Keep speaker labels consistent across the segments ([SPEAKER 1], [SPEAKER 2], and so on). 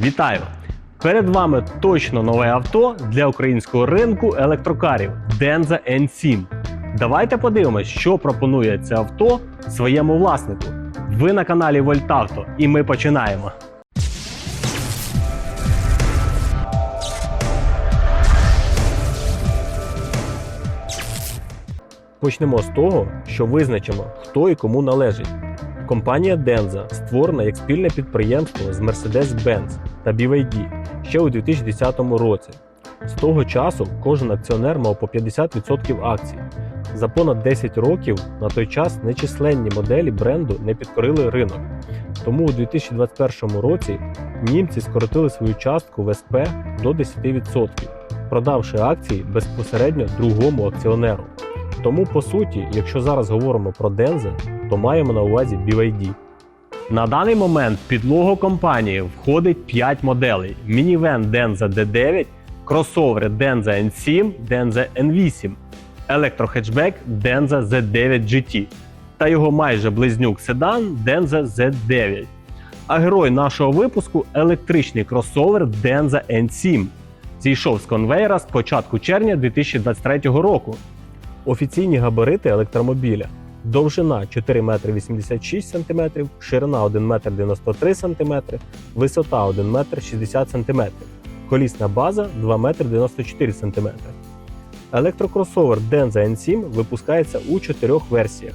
[SPEAKER 1] Вітаю! Перед вами точно нове авто для українського ринку електрокарів Denza N7. Давайте подивимось, що пропонує це авто своєму власнику. Ви на каналі Вольтавто, і ми починаємо. Почнемо з того, що визначимо, хто і кому належить. Компанія Denza створена як спільне підприємство з Mercedes-Benz та BYD ще у 2010 році. З того часу кожен акціонер мав по 50% акцій. За понад 10 років на той час нечисленні моделі бренду не підкорили ринок. Тому у 2021 році німці скоротили свою частку в СП до 10%, продавши акції безпосередньо другому акціонеру. Тому, по суті, якщо зараз говоримо про Denza, то маємо на увазі BYD. На даний момент під лого компанії входить 5 моделей: мінівен Denza D9, кросовери Denza N7, Denza N8, електрохетчбек Denza Z9 GT та його майже близнюк седан Denza Z9. А герой нашого випуску електричний кросовер Denza N7. Зійшов з конвейера з початку червня 2023 року. Офіційні габарити електромобіля. Довжина 4 метри 86 см, ширина 1 метр 93 см, висота 1 метр 60 см, колісна база 2 метри 94 см. Електрокросовер Denza N7 випускається у чотирьох версіях.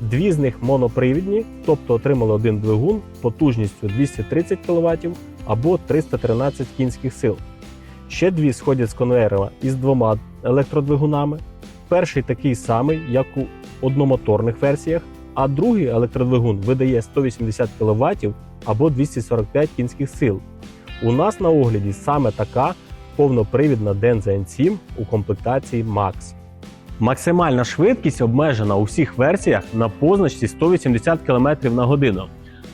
[SPEAKER 1] Дві з них монопривідні, тобто отримали один двигун потужністю 230 кВт або 313 кінських сил. Ще дві сходять з конвейера із двома електродвигунами. Перший такий самий, як у одномоторних версіях, а другий електродвигун видає 180 кВт або 245 кінських сил. У нас на огляді саме така повнопривідна Denza N7 у комплектації Max. Максимальна швидкість обмежена у всіх версіях на позначці 180 км на годину.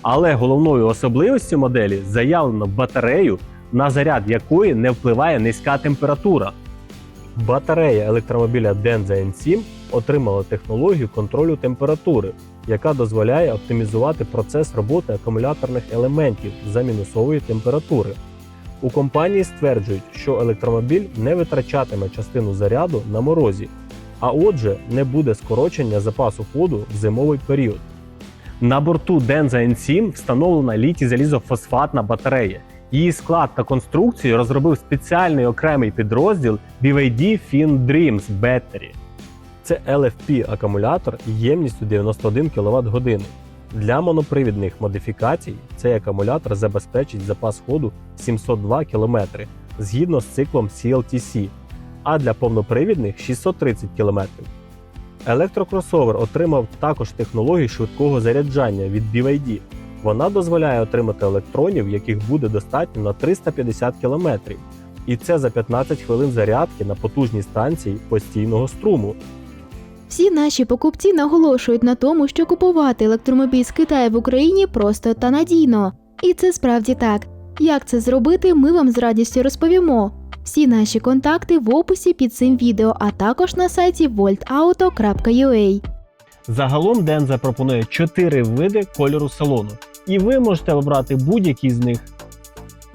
[SPEAKER 1] Але головною особливістю моделі заявлено батарею, на заряд якої не впливає низька температура. Батарея електромобіля Denza N7 отримала технологію контролю температури, яка дозволяє оптимізувати процес роботи акумуляторних елементів за мінусової температури. У компанії стверджують, що електромобіль не витрачатиме частину заряду на морозі, а отже, не буде скорочення запасу ходу в зимовий період. На борту Denza N7 встановлена літій залізофосфатна батарея. Її склад та конструкцію розробив спеціальний окремий підрозділ BYD Fin Dreams Battery. Це LFP акумулятор ємністю 91 кВт години. Для монопривідних модифікацій цей акумулятор забезпечить запас ходу 702 км згідно з циклом CLTC, а для повнопривідних 630 км. Електрокросовер отримав також технологію швидкого заряджання від BYD. Вона дозволяє отримати електронів, яких буде достатньо на 350 км. І це за 15 хвилин зарядки на потужній станції постійного струму.
[SPEAKER 2] Всі наші покупці наголошують на тому, що купувати електромобіль з Китаю в Україні просто та надійно. І це справді так. Як це зробити, ми вам з радістю розповімо. Всі наші контакти в описі під цим відео, а також на сайті voltauto.ua.
[SPEAKER 1] Загалом Denza пропонує 4 види кольору салону, і ви можете обрати будь-який з них.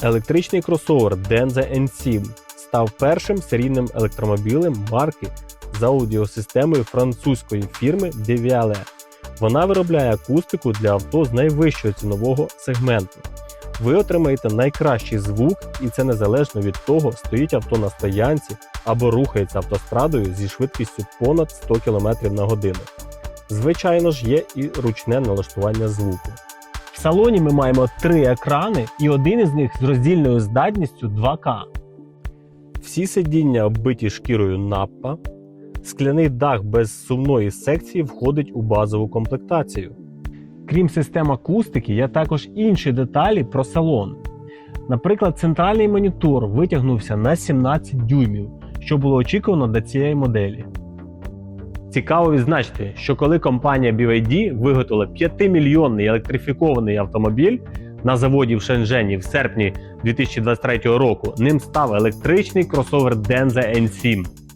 [SPEAKER 1] Електричний кросовер Denza N7 став першим серійним електромобілем марки з аудіосистемою французької фірми Devialet. Вона виробляє акустику для авто з найвищого цінового сегменту. Ви отримаєте найкращий звук, і це незалежно від того, стоїть авто на стоянці або рухається автострадою зі швидкістю понад 100 км на годину. Звичайно ж, є і ручне налаштування звуку. В салоні ми маємо три екрани, і один із них з роздільною здатністю 2К. Всі сидіння оббиті шкірою наппа. Скляний дах без сумної секції входить у базову комплектацію. Крім систем акустики, є також інші деталі про салон. Наприклад, центральний монітор витягнувся на 17 дюймів, що було очікувано до цієї моделі. Цікаво відзначити, що коли компанія BYD виготовила 5-мільйонний електрифікований автомобіль на заводі в Шенжені в серпні 2023 року, ним став електричний кросовер Denza N7.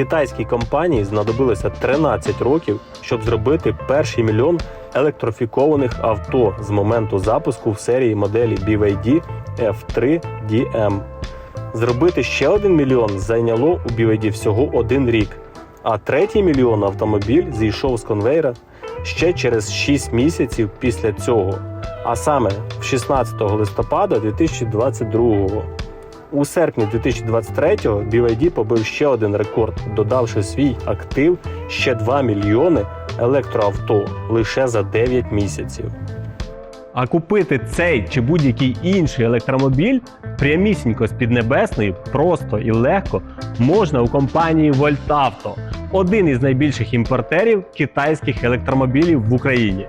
[SPEAKER 1] Китайській компанії знадобилося 13 років, щоб зробити перший мільйон електрифікованих авто з моменту запуску в серії моделі BYD F3 DM. Зробити ще один мільйон зайняло у BYD всього один рік, а третій мільйон автомобіль зійшов з конвейера ще через 6 місяців після цього, а саме в 16 листопада 2022 у серпні 2023-го BYD побив ще один рекорд, додавши свій актив ще 2 мільйони електроавто лише за 9 місяців. А купити цей чи будь-який інший електромобіль прямісінько з Піднебесної просто і легко можна у компанії Voltauto, один із найбільших імпортерів китайських електромобілів в Україні.